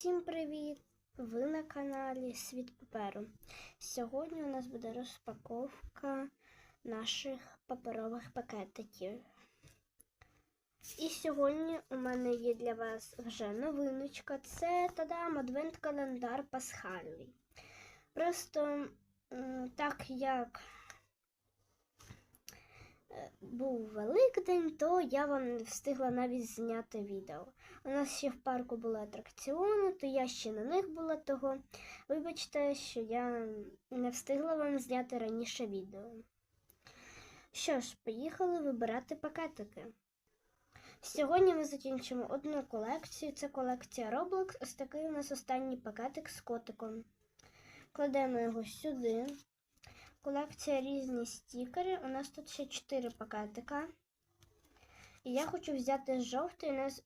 Всім привіт! Ви на каналі Світ Паперу. Сьогодні у нас буде розпаковка наших паперових пакетиків. І сьогодні у мене є для вас вже новиночка. Це тадам адвент-календар пасхальний. Просто так як був Великдень, то я вам не встигла навіть зняти відео. У нас ще в парку були атракціони, то я ще на них була того. Вибачте, що я не встигла вам зняти раніше відео. Що ж, поїхали вибирати пакетики. Сьогодні ми закінчимо одну колекцію. Це колекція Roblox. Ось такий у нас останній пакетик з котиком. Кладемо його сюди. Колекція різні стікери. У нас тут ще 4 пакетика. І я хочу взяти жовтий. У нас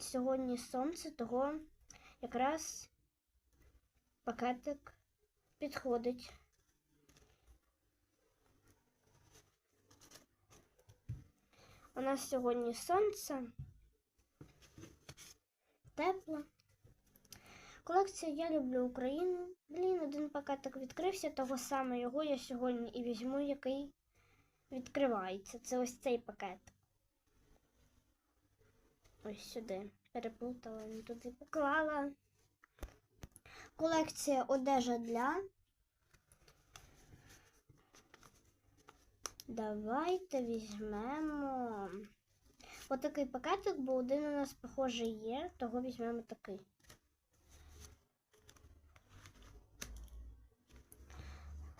сьогодні сонце, того якраз пакетик підходить. У нас сьогодні сонце. Тепло. Колекція Я люблю Україну. Блін, один пакетик відкрився, того саме його я сьогодні і візьму, який відкривається. Це ось цей пакет. Ось сюди. Переплутала, не туди поклала. Колекція одежа для. Давайте візьмемо. Отакий пакетик, бо один у нас, похоже, є, того візьмемо такий.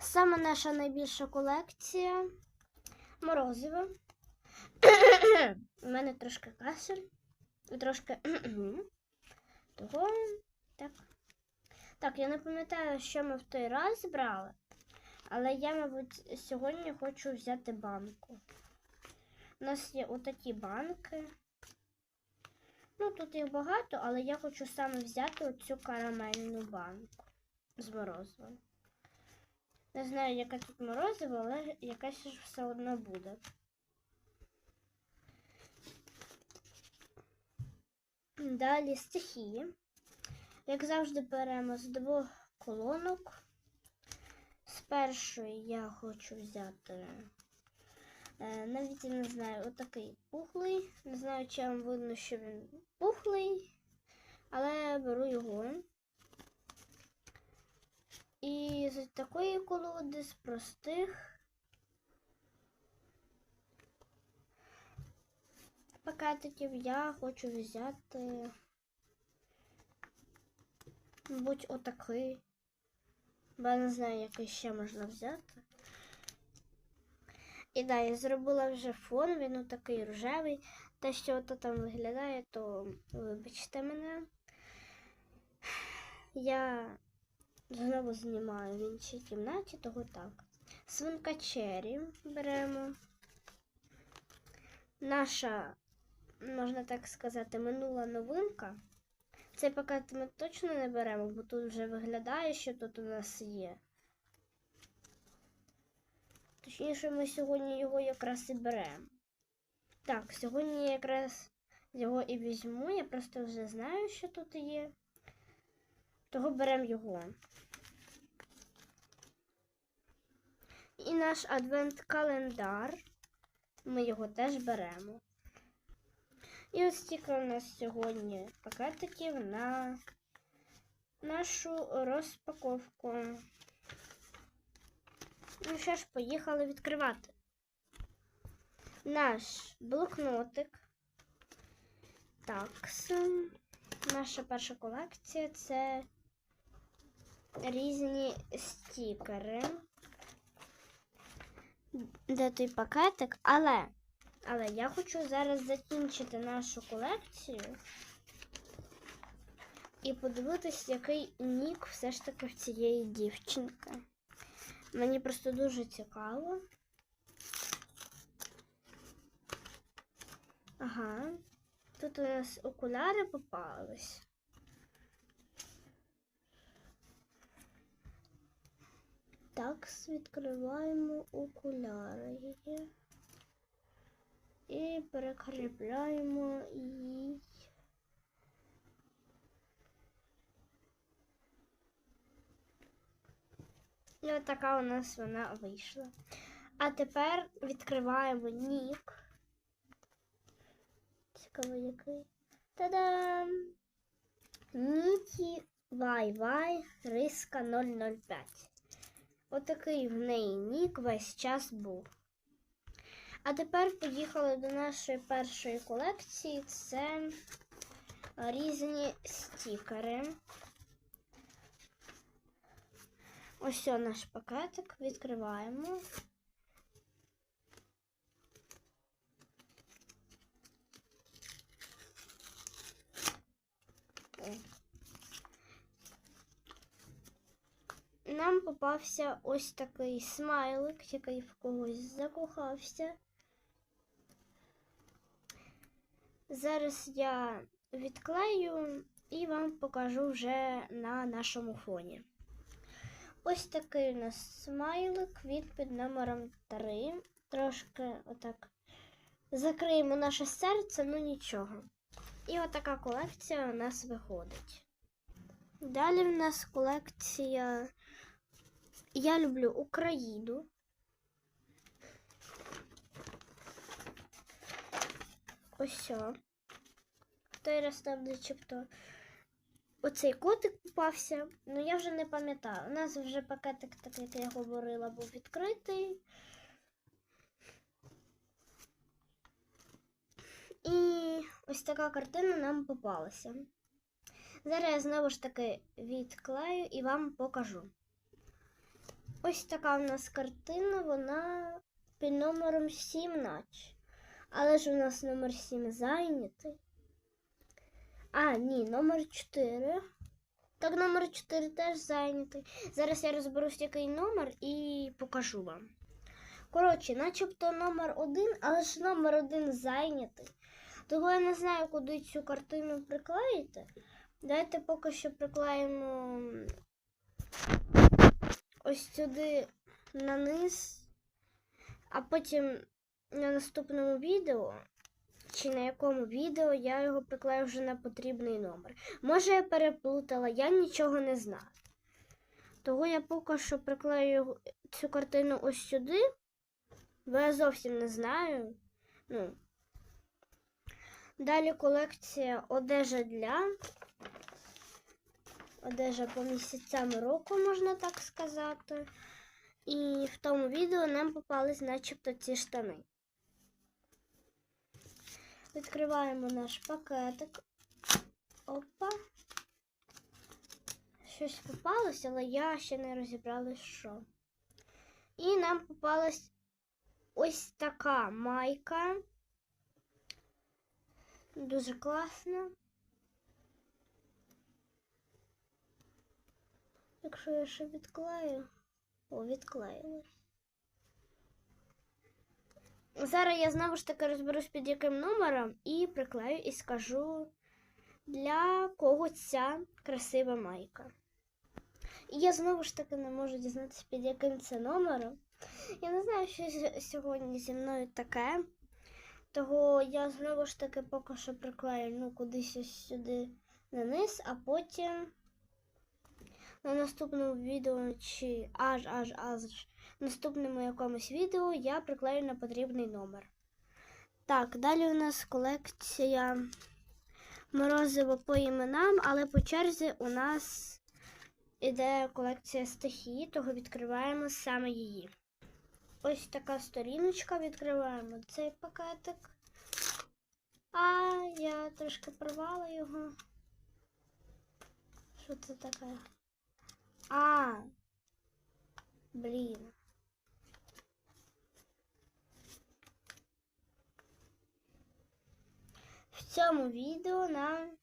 Саме наша найбільша колекція морозиво. У мене трошки кашель. Трошки. Того. Так. Так, я не пам'ятаю, що ми в той раз брали. Але я, мабуть, сьогодні хочу взяти банку. У нас є отакі банки. Ну, тут їх багато, але я хочу саме взяти оцю карамельну банку з морозивом. Не знаю, яке тут морозиво, але якесь ж все одно буде. Далі стихії. Як завжди, беремо з двох колонок. З першої я хочу взяти, е, навіть я не знаю, отакий пухлий. Не знаю, чи вам видно, що він пухлий, але беру його. І з такої колоди, з простих пакетиків я хочу взяти, мабуть, отакий. Бо я не знаю, який ще можна взяти. І да, я зробила вже фон, він отакий рожевий. Те, що ото там виглядає, то вибачте мене. Я знову знімаю в іншій кімнаті, того так. Свинка Черрі беремо. Наша, можна так сказати, минула новинка. Цей пакет ми точно не беремо, бо тут вже виглядає, що тут у нас є. Точніше, ми сьогодні його якраз і беремо. Так, сьогодні я якраз його і візьму, я просто вже знаю, що тут є. Того беремо його. І наш адвент-календар. Ми його теж беремо. І ось тільки у нас сьогодні пакетиків на нашу розпаковку. Ну що ж, поїхали відкривати. Наш блокнотик. Такс. Наша перша колекція це різні стікери. Де той пакетик, але але я хочу зараз закінчити нашу колекцію і подивитись, який нік все ж таки в цієї дівчинки. Мені просто дуже цікаво. Ага, тут у нас окуляри попались. Так, відкриваємо окуляри і прикріпляємо її. І ось така у нас вона вийшла. А тепер відкриваємо нік. Цікаво який. Та-дам! Ніті Вай-Вай Риска 005. Отакий в неї нік весь час був. А тепер поїхали до нашої першої колекції. Це різні стікери. Ось наш пакетик. Відкриваємо. О. Нам попався ось такий смайлик, який в когось закохався. Зараз я відклею і вам покажу вже на нашому фоні. Ось такий у нас смайлик від під номером 3. Трошки отак закриємо наше серце, ну нічого. І отака колекція у нас виходить. Далі в нас колекція. Я люблю Україну. Ось. Той раз там начебто оцей котик попався, ну я вже не пам'ятаю. У нас вже пакетик, так як я говорила, був відкритий. І ось така картина нам попалася. Зараз я знову ж таки відклею і вам покажу. Ось така у нас картина, вона під номером 7 наче. Але ж у нас номер 7 зайнятий. А, ні, номер 4. Так, номер 4 теж зайнятий. Зараз я розберусь, який номер і покажу вам. Коротше, начебто номер 1, але ж номер 1 зайнятий. Того я не знаю, куди цю картину приклеїти. Давайте поки що приклеїмо ось сюди на низ, а потім на наступному відео, чи на якому відео я його приклею вже на потрібний номер. Може, я переплутала, я нічого не знаю. Того я поки що приклею цю картину ось сюди, бо я зовсім не знаю. Ну, Далі колекція одежа для. Одежа по місяцям року, можна так сказати. І в тому відео нам попались начебто ці штани. Відкриваємо наш пакетик. Опа. Щось попалось, але я ще не розібрала, що. І нам попалась ось така майка. Дуже класно. Якщо я ще відклею, о, відклеїлась. Зараз я знову ж таки розберусь під яким номером і приклею і скажу, для кого ця красива майка. І я знову ж таки не можу дізнатися, під яким це номером. Я не знаю, що сьогодні зі мною таке. Того я знову ж таки поки що приклею ну, кудись ось сюди на низ, а потім на наступному відео чи аж аж аж наступному якомусь відео я приклею на потрібний номер. Так, далі у нас колекція морозиво по іменам, але по черзі у нас іде колекція стихії, того відкриваємо саме її. Ось така сторіночка, відкриваємо цей пакетик. А, я трошки порвала його. Що це таке? А. Блін. В цьому відео нам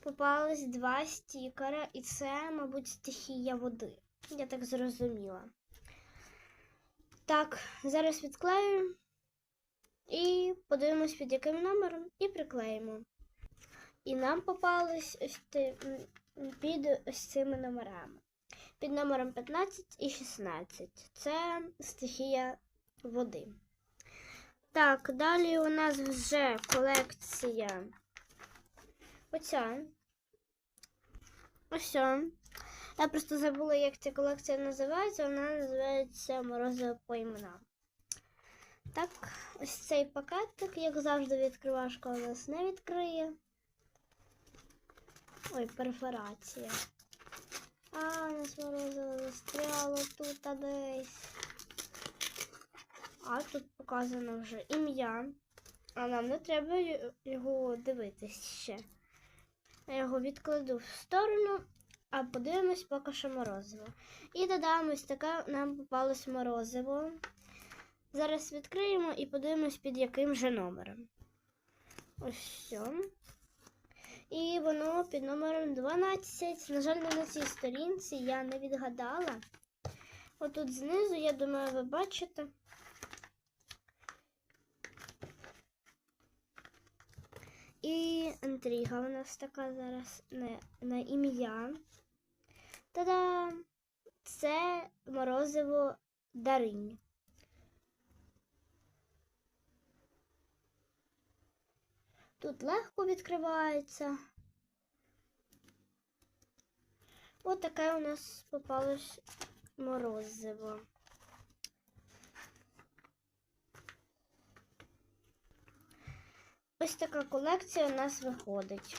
попались два стікера, і це, мабуть, стихія води. Я так зрозуміла. Так, зараз відклею і подивимось під яким номером і приклеїмо. І нам попались ось ти, під ось цими номерами. Під номером 15 і 16. Це стихія води. Так, далі у нас вже колекція. Оця. Ось. Я просто забула, як ця колекція називається. Вона називається Морозиво по іменам. Так, ось цей пакетик, як завжди, відкривашка у нас не відкриє. Ой, перфорація. А, у нас морозиво застряло тут а десь. А тут показано вже ім'я. А нам не треба його дивитись ще. Я його відкладу в сторону, а подивимось поки що морозиво. І додам ось таке нам попалось морозиво. Зараз відкриємо і подивимось під яким же номером. Ось все. І воно під номером 12. На жаль, не на цій сторінці я не відгадала. Отут знизу, я думаю, ви бачите. І інтрига у нас така зараз на, на ім'я. Та-дам! Це морозиво Даринь. Тут легко відкривається. Ось таке у нас попалось морозиво. Ось така колекція у нас виходить.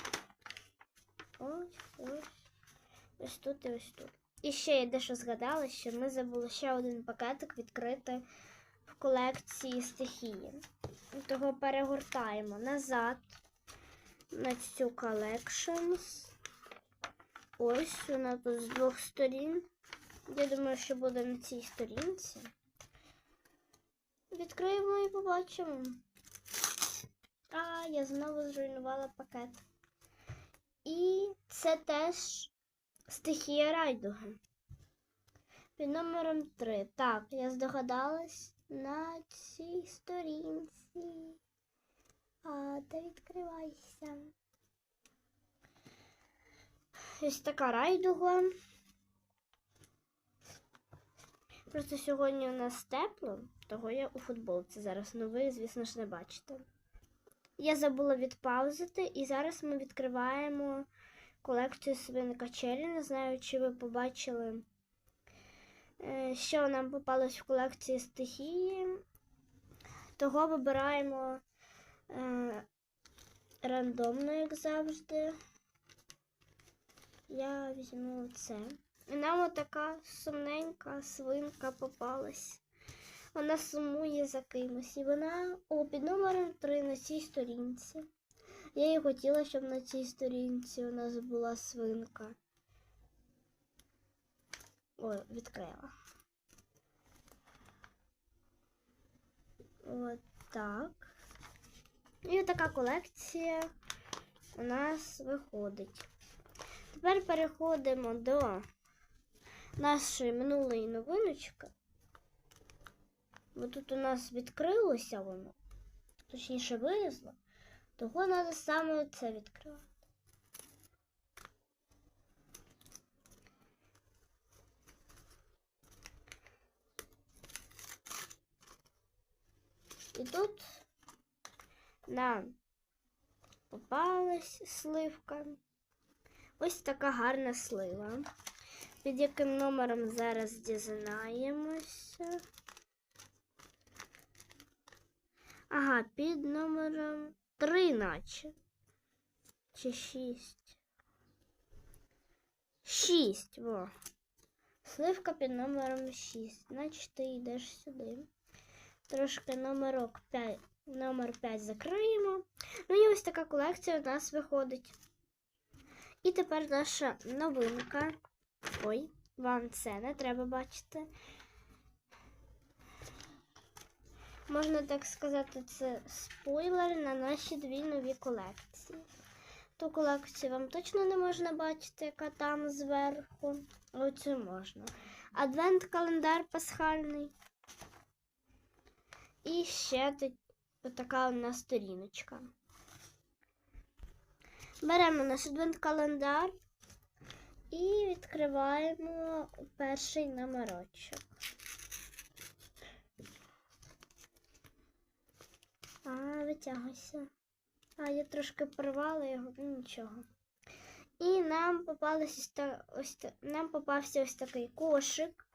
Ось, ось. Ось тут і ось тут. І ще я дещо згадала, що ми забули ще один пакетик відкрити в колекції стихії. Того перегортаємо назад на цю Collections. Ось вона тут з двох сторін. Я думаю, що буде на цій сторінці. Відкриємо і побачимо. А, я знову зруйнувала пакет. І це теж стихія райдуга. Під номером 3. Так, я здогадалась на цій сторінці. А, та відкривайся. Ось така райдуга. Просто сьогодні у нас тепло, того я у футболці зараз. Ну ви, звісно ж, не бачите. Я забула відпаузити, і зараз ми відкриваємо колекцію свинка Челі. Не знаю, чи ви побачили, що нам попалось в колекції стихії. Того вибираємо е, рандомно, як завжди. Я візьму це. І нам отака сумненька свинка попалась. Вона сумує за кимось. І вона о, під номером 3 на цій сторінці. Я і хотіла, щоб на цій сторінці у нас була свинка. Ой, відкрила. От так. І така колекція у нас виходить. Тепер переходимо до нашої минулої новиночки. Бо тут у нас відкрилося воно, точніше вилізло, того треба саме це відкривати. І тут нам попалась сливка. Ось така гарна слива. Під яким номером зараз дізнаємося. Ага, під номером 3 наче. Чи 6. 6, во. Сливка під номером 6. Значить, ти йдеш сюди. Трошки номерок 5, номер 5 закриємо. Ну і ось така колекція у нас виходить. І тепер наша новинка. Ой, вам це не треба бачити. Можна так сказати, це спойлер на наші дві нові колекції. Ту колекцію вам точно не можна бачити, яка там зверху. Оцю можна. Адвент-календар пасхальний. І ще така у нас сторіночка. Беремо наш адвент-календар і відкриваємо перший номерочок. А, витягуйся. А, я трошки порвала його, ну нічого. І нам ось нам попався ось такий кошик.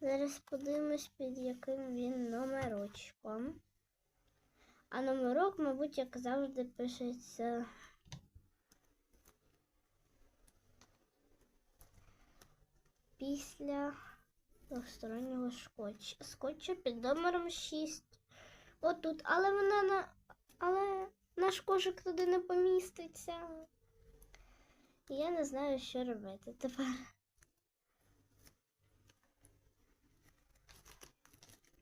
Зараз подивимось, під яким він номерочком. А номерок, мабуть, як завжди, пишеться. Після двостороннього скотча. Скотча під номером 6. Отут. Але вона на. Але наш кошик туди не поміститься. Я не знаю, що робити тепер.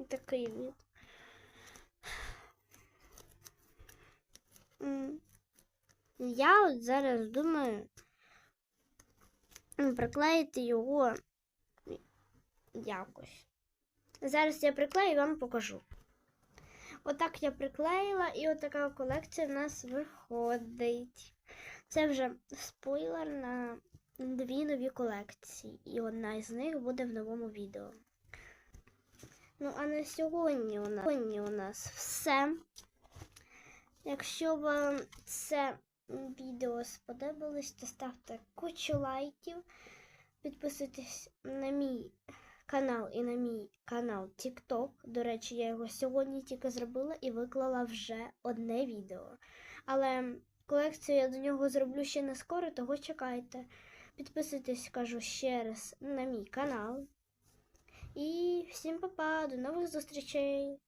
Такий від. М. Я от зараз думаю приклеїти його якось. Зараз я приклею і вам покажу. Отак я приклеїла, і отака колекція в нас виходить. Це вже спойлер на дві нові колекції, і одна із них буде в новому відео. Ну, а на сьогодні у нас, сьогодні у нас все. Якщо вам це відео сподобалось, то ставте кучу лайків. Підписуйтесь на мій канал і на мій канал TikTok. До речі, я його сьогодні тільки зробила і виклала вже одне відео. Але колекцію я до нього зроблю ще не скоро, того чекайте. Підписуйтесь, кажу ще раз, на мій канал. І всім па-па, до нових зустрічей!